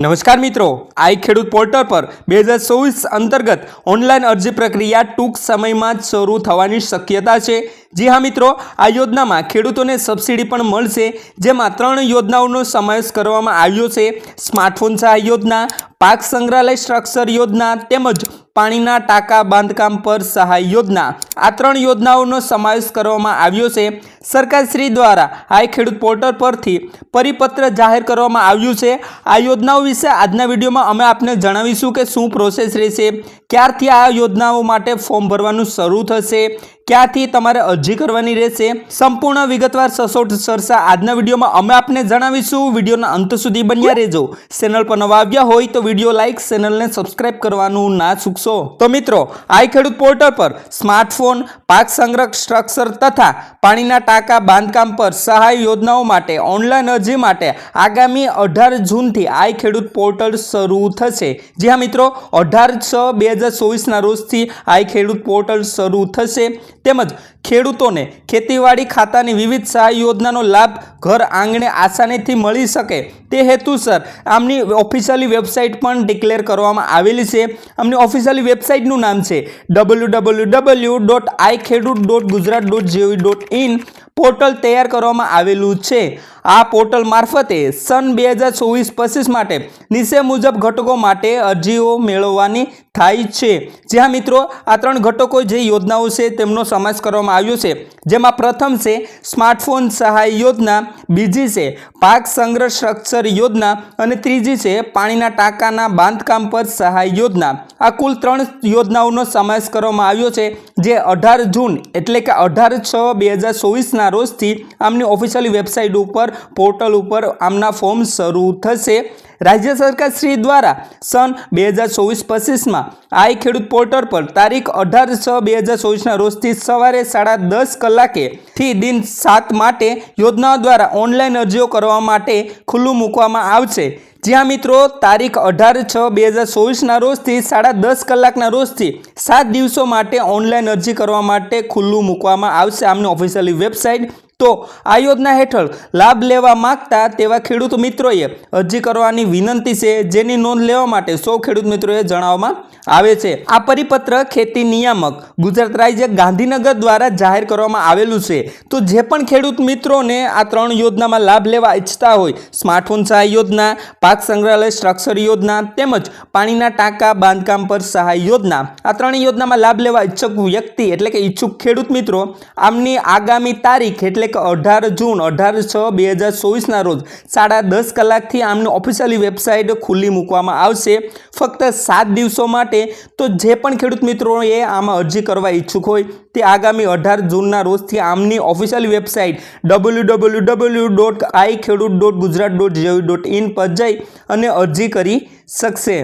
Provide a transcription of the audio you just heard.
નમસ્કાર મિત્રો, આઈ ખેડૂત પોર્ટલ પર બે હજાર ચોવીસ અંતર્ગત ઓનલાઈન અરજી પ્રક્રિયા ટૂંક સમયમાં જ શરૂ થવાની શક્યતા છે. જી હા મિત્રો, આ યોજનામાં ખેડૂતોને સબસિડી પણ મળશે, જેમાં ત્રણ યોજનાઓનો સમાવેશ કરવામાં આવ્યો છે. સ્માર્ટફોન સહાય યોજના, પાક સંગ્રહાલય સ્ટ્રક્ચર યોજના તેમજ પાણીના ટાંકા બાંધકામ પર સહાય યોજના. આ ત્રણ યોજનાઓનો સમાવેશ કરવામાં આવ્યો છે. સરકારશ્રી દ્વારા આ ખેડૂત પોર્ટલ પરથી પરિપત્ર જાહેર કરવામાં આવ્યું છે. આ યોજનાઓ વિશે આજના વિડીયોમાં અમે આપને જણાવીશું કે શું પ્રોસેસ રહેશે, ક્યારથી આ યોજનાઓ માટે ફોર્મ ભરવાનું શરૂ થશે ક્યાંથી તમારે અરજી કરવાની રહેશે? સંપૂર્ણ વિગતવાર સસોટ સરસા આજના વિડીયોમાં અમે આપને જણાવીશું. વિડીયોના અંત સુધી બન્યા રહેજો. ચેનલ પર નવા આવ્યા હોય તો વીડિયો લાઇક, ચેનલને સબસ્ક્રાઇબ કરવાનું ના ચૂકશો. તો મિત્રો આઈ ખેડૂત પોર્ટલ પર સ્માર્ટફોન, પાક સંગ્રહ સ્ટ્રક્ચર તથા પાણીના ટાંકા, બાંધકામ પર સહાય યોજનાઓ માટે ઓનલાઈન અરજી માટે આગામી અઢાર જૂનથી આઈ ખેડૂત પોર્ટલ શરૂ થશે. જી હા મિત્રો, અઢાર છ બે હજાર ચોવીસના રોજથી આઈ ખેડૂત પોર્ટલ શરૂ થશે. તેમજ ખેડૂતોને ખેતીવાડી ખાતાની વિવિધ સહાય યોજનાનો લાભ ઘર આંગણે આસાનીથી મળી શકે. તે હેતુસર આમની ઓફિશિયલી વેબસાઇટ પણ ડિક્લેર કરવામાં આવેલી છે. આમની ઓફિશિયલી વેબસાઇટનું નામ છે W W W dot I Khedut dot Gujarat dot gov dot in portal તૈયાર કરવામાં આવેલું છે. આ પોર્ટલ મારફતે સન બે હજાર ચોવીસ પચીસ માટે નીચે મુજબ ઘટકો માટે અરજીઓ મેળવવાની થાય છે. જ્યાં મિત્રો, આ ત્રણ ઘટકો જે યોજનાઓ છે તેમનો સમાવેશ કરવામાં આવ્યો છે. જેમાં પ્રથમ છે, સ્માર્ટફોન સહાય યોજના. બીજી છે, પાક સંગ્રહ સ્ટ્રક્ચર યોજના. અને ત્રીજી છે, પાણીના ટાંકાના બાંધકામ પર સહાય યોજના. આ કુલ ત્રણ યોજનાઓનો સમાવેશ કરવામાં આવ્યો છે, જે અઢાર જૂન એટલે કે અઢાર છ બે હજાર ચોવીસના રોજથી આમની ઓફિશિયલ વેબસાઇટ ઉપર પોર્ટલ ઉપર આમના ફોર્મ શરૂ થશે. રાજ્ય સરકાર શ્રી દ્વારા સન બે હજાર ચોવીસ પચીસમાં આઈ ખેડૂત પોર્ટલ પર તારીખ અઢાર છ બે હજાર ચોવીસના રોજથી સવારે સાડા દસ કલાકે થી દિન સાત માટે યોજનાઓ દ્વારા ઓનલાઈન અરજીઓ કરવા માટે ખુલ્લું મૂકવામાં આવશે. જ્યાં મિત્રો, તારીખ અઢાર છ બે હજાર ચોવીસના રોજથી સાડા દસ કલાકના રોજથી સાત દિવસો માટે ઓનલાઈન અરજી કરવા માટે ખુલ્લું મૂકવામાં આવશે. આમની ઓફિશિયલી વેબસાઇટ તો આ યોજના હેઠળ લાભ લેવા માંગતા તેવા ખેડૂત મિત્રોએ અરજી કરવાની વિનંતી છે, જેની નોંધ લેવા માટે સૌ ખેડૂત મિત્રોએ જણાવવામાં આવે છે. આ પરિપત્ર ખેતી નિયામક ગુજરાત રાજ્ય ગાંધીનગર દ્વારા જાહેર કરવામાં આવેલું છે. તો જે પણ ખેડૂત મિત્રોને આ ત્રણ યોજનામાં લાભ લેવા ઈચ્છતા હોય, સ્માર્ટફોન સહાય યોજના, પાક સંગ્રહાલય સ્ટ્રક્ચર યોજના તેમજ પાણીના ટાંકા, બાંધકામ પર સહાય યોજના, આ ત્રણ યોજનામાં લાભ લેવા ઈચ્છુક વ્યક્તિ એટલે કે ઈચ્છુક ખેડૂત મિત્રો, આમની આગામી તારીખ એટલે કે અઢાર જૂન અઢાર છ બે હજાર ચોવીસના રોજ સાડા દસ કલાકથી આમની ઓફિશિયલી વેબસાઇટ ખુલ્લી મૂકવામાં આવશે. ફક્ત સાત દિવસો માટે તો જે પણ ખેડૂત મિત્રોએ આમાં અરજી કરવા ઈચ્છુક હોય તે આગામી અઢાર જૂનના રોજથી આમની official website W W W dot I Khedut dot Gujarat dot gov dot in પર જઈ અને અરજી કરી શકશે.